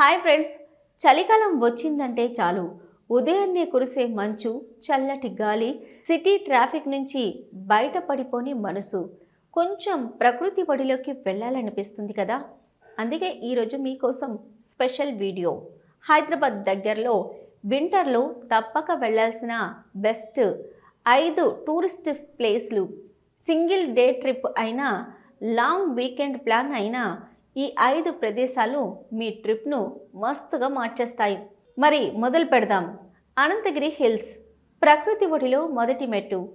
Hi friends. చలికాలం వచ్చిందంటే చాలు. ఉదయాన్నే కురిసే మంచు చల్లటి గాలి సిటీ ట్రాఫిక్ నుంచి బయటపడిపోని మనసు. కొంచెం ప్రకృతి బడిలోకి వెళ్ళాలనిపిస్తుంది కదా? అందుకే ఈరోజు మీకోసం స్పెషల్ వీడియో. హైదరాబాద్ దగ్గరలో వింటర్లో తప్పక వెళ్ళాల్సిన బెస్ట్ ఐదు టూరిస్ట్ ప్లేస్లు. సింగిల్ డే ట్రిప్ అయినా లాంగ్ వీకెండ్ ప్లాన్ అయినా ఈ ఐదు ప్రదేశాలు మీ ట్రిప్ను మస్తుగా మార్చేస్తాయి. మరి మొదలు పెడదాం. అనంతగిరి హిల్స్. ప్రకృతి ఒడిలో మొదటి మెట్టు.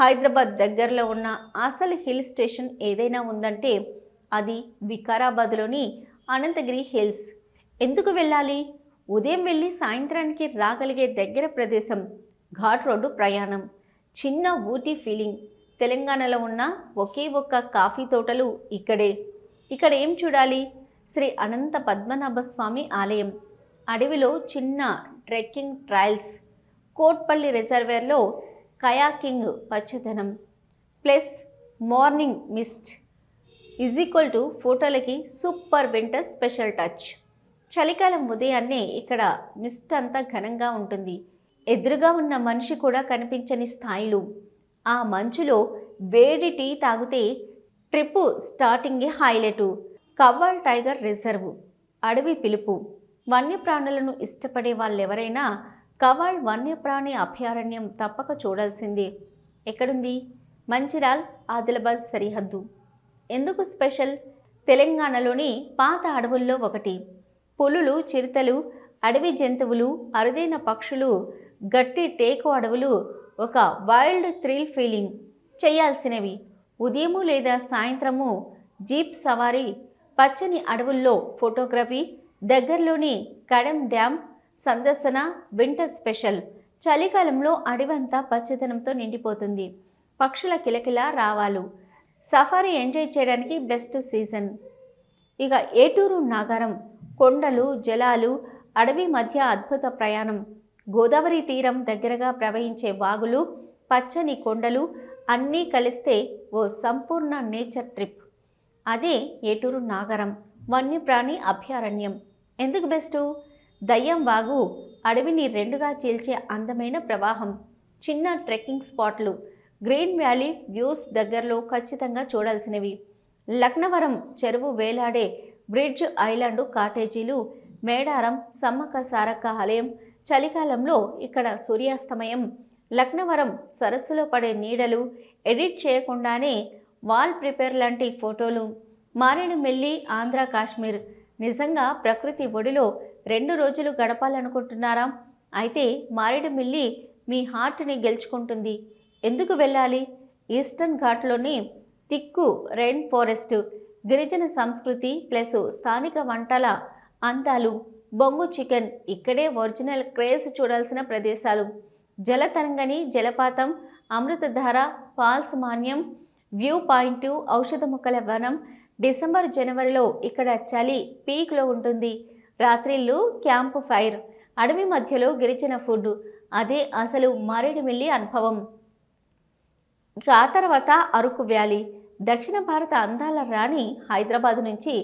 హైదరాబాద్ దగ్గరలో ఉన్న అసలు హిల్ స్టేషన్ ఏదైనా ఉందంటే అది వికారాబాద్లోని అనంతగిరి హిల్స్. ఎందుకు వెళ్ళాలి? ఉదయం వెళ్ళి సాయంత్రానికి రాగలిగే దగ్గర ప్రదేశం. ఘాట్ రోడ్డు ప్రయాణం. చిన్న ఊటీ ఫీలింగ్. తెలంగాణలో ఉన్న ఒకే ఒక్క కాఫీ తోటలు ఇక్కడే. ఇక్కడ ఏం చూడాలి? శ్రీ అనంత పద్మనాభ స్వామి ఆలయం. అడవిలో చిన్న ట్రెక్కింగ్ ట్రయల్స్. కోట్పల్లి రిజర్వేర్లో కయాకింగ్ పచ్చదనం. Plus morning mist. Is equal to ఫోటోలకి super winter special touch. చలికాలం ఉదయాన్నే ఇక్కడ మిస్ట్ అంతా ఘనంగా ఉంటుంది. ఎదురుగా ఉన్న మనిషి కూడా కనిపించని స్థాయిలు. ఆ మంచులో వేడి టీ తాగితే ట్రిప్పు స్టార్టింగే హైలైటు. కవ్వాల్ టైగర్ రిజర్వ్ అడవి పిలుపు. వన్యప్రాణులను ఇష్టపడే వాళ్ళెవరైనా కవాల్ వన్యప్రాణి అభయారణ్యం తప్పక చూడాల్సిందే. ఎక్కడుంది? మంచిరాల్ ఆదిలాబాద్ సరిహద్దు. ఎందుకు స్పెషల్? తెలంగాణలోని పాత అడవుల్లో ఒకటి. పులులు చిరుతలు అడవి జంతువులు అరుదైన పక్షులు గట్టి టేకు అడవులు ఒక వైల్డ్ థ్రిల్ ఫీలింగ్. చేయాల్సినవి. ఉదయము లేదా సాయంత్రము జీప్ సవారీ పచ్చని అడవుల్లో ఫోటోగ్రఫీ దగ్గరలోని కడెం డ్యామ్ సందర్శన వింటర్ స్పెషల్. చలికాలంలో అడవంతా పచ్చదనంతో నిండిపోతుంది. పక్షుల కిలకిల రావాలు. సఫారీ ఎంజాయ్ చేయడానికి బెస్ట్ సీజన్. ఇక ఏటూరు నగరం కొండలు జలాలు అడవి మధ్య అద్భుత ప్రయాణం. గోదావరి తీరం దగ్గరగా ప్రవహించే వాగులు పచ్చని కొండలు అన్నీ కలిస్తే ఓ సంపూర్ణ నేచర్ ట్రిప్. అదే ఏటూరు నాగరం. వన్యప్రాణి అభయారణ్యం. ఎందుకు బెస్ట్? దయ్యం వాగు అడవిని రెండుగా చీల్చే అందమైన ప్రవాహం. చిన్న ట్రెక్కింగ్ స్పాట్లు. గ్రీన్ వ్యాలీ వ్యూస్ దగ్గరలో ఖచ్చితంగా చూడాల్సినవి. లక్నవరం చెరువు వేలాడే బ్రిడ్జ్ ఐలాండ్ కాటేజీలు మేడారం సమ్మక్క సారక్క ఆలయం చలికాలంలో ఇక్కడ సూర్యాస్తమయం లక్నవరం సరస్సులో పడే నీడలు ఎడిట్ చేయకుండానే వాల్ ప్రిపేర్ లాంటి ఫోటోలు. మారేడుమెల్లి ఆంధ్ర కాశ్మీర్. నిజంగా ప్రకృతి ఒడిలో రెండు రోజులు గడపాలనుకుంటున్నారా. అయితే మారేడుమిల్లి మీ హార్ట్ని గెలుచుకుంటుంది. ఎందుకు వెళ్ళాలి? ఈస్టర్న్ ఘాట్లోని తిక్కు రెయిన్ ఫారెస్ట్ గిరిజన సంస్కృతి ప్లస్ స్థానిక వంటల అందాలు. బొంగు చికెన్ ఇక్కడే ఒరిజినల్ క్రేజ్ చూడాల్సిన ప్రదేశాలు. జలతరంగని జలపాతం Amruthadhara falls Manyam view point ఔషధ మొక్కల వనం డిసెంబర్ జనవరిలో ఇక్కడ చలి పీక్లో ఉంటుంది. రాత్రిళ్ళు క్యాంప్ ఫైర్. అడవి మధ్యలో గిరిజన ఫుడ్. అదే అసలు మారేడుమిల్లి అనుభవం. ఇక ఆ తర్వాత అరకు వ్యాలీ. దక్షిణ భారత అందాల రాణి హైదరాబాద్ నుంచి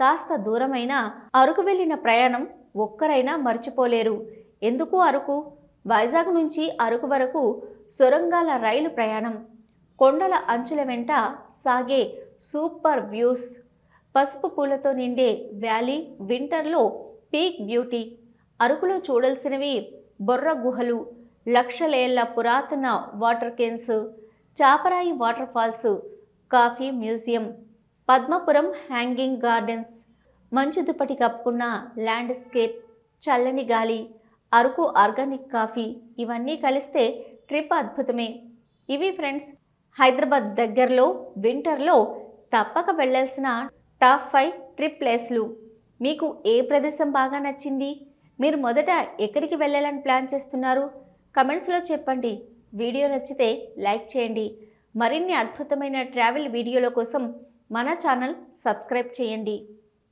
కాస్త దూరమైన అరకు వెళ్ళిన ప్రయాణం ఒక్కరైనా మర్చిపోలేరు. ఎందుకు అరకు? వైజాగ్ నుంచి అరకు వరకు సొరంగాల రైలు ప్రయాణం. కొండల అంచుల వెంట సాగే సూపర్ వ్యూస్. పసుపు పూలతో నిండే వ్యాలీ వింటర్లో పీక్ బ్యూటీ. అరకులో చూడాల్సినవి బొర్ర గుహలు లక్షలేళ్ళ పురాతన water caves Chaparai water falls coffee museum Padmapuram hanging gardens మంచు దుప్పటి కప్పుకున్న ల్యాండ్స్కేప్ చల్లని గాలి అరకు ఆర్గానిక్ కాఫీ ఇవన్నీ కలిస్తే ట్రిప్ అద్భుతమే. ఇవి ఫ్రెండ్స్ హైదరాబాద్ దగ్గరలో వింటర్లో తప్పక వెళ్ళాల్సిన టాప్ ఫైవ్ ట్రిప్ ప్లేస్లు. మీకు ఏ ప్రదేశం బాగా నచ్చింది? మీరు మొదట ఎక్కడికి వెళ్ళాలని ప్లాన్ చేస్తున్నారు? కమెంట్స్లో చెప్పండి. వీడియో నచ్చితే లైక్ చేయండి. మరిన్ని అద్భుతమైన ట్రావెల్ వీడియోల కోసం మన ఛానల్ సబ్స్క్రైబ్ చేయండి.